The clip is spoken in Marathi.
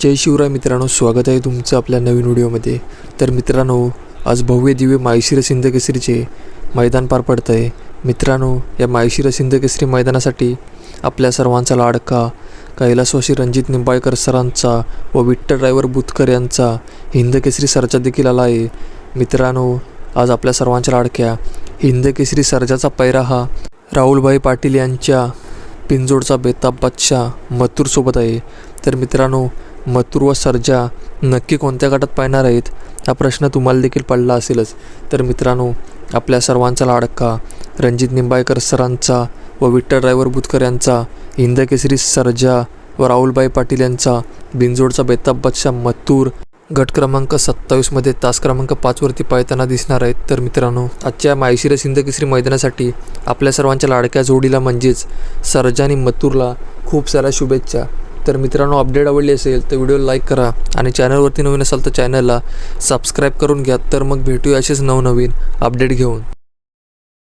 जय शिवराय मित्रांनो स्वागत आहे तुमचं आपल्या नवीन व्हिडिओमध्ये. तर मित्रांनो आज भव्य दिव्य मायशीर सिंध केसरीचे मैदान पार पडतं आहे मित्रांनो या मायशिर सिंध केसरी मैदानासाठी आपल्या सर्वांचा लाडका कैलासवासी रणजित निंबाळकर सरांचा व विठ्ठल ड्रायव्हर बुतकर यांचा हिंद केसरी देखील आला आहे. मित्रांनो आज आपल्या सर्वांच्या लाडक्या हिंद केसरी सरजाचा पैरा हा राहुलभाई पाटील यांच्या पिंजोडचा बेताब बादशाह मथुरसोबत आहे. तर मित्रांनो मथुर व सर्जा नक्की कोणत्या गटात पाहणार आहेत? हा प्रश्न तुम्हाला देखील पडला असेलच. तर मित्रांनो आपल्या सर्वांचा लाडका रणजित निंबाळकर सरांचा व विठ्ठल ड्रायव्हर बुतकर यांचा हिंद सर्जा व राहुलभाई पाटील यांचा बिंजोडचा बेताब बादशाह मतूर गट क्रमांक सत्तावीसमध्ये तास क्रमांक पाचवरती पाळताना दिसणार आहेत. तर मित्रांनो आजच्या मायशिरस हिंद मैदानासाठी आपल्या सर्वांच्या लाडक्या जोडीला म्हणजेच सर्जा आणि मथुरला खूप साऱ्या शुभेच्छा. तर मित्रांनो अपडेट आवडली असेल तर व्हिडिओ लाईक करा आणि चॅनलवरती नवीन असाल तर चॅनलला सबस्क्राईब करून घ्या. तर मग भेटूया असेच नवनवीन अपडेट घेऊन.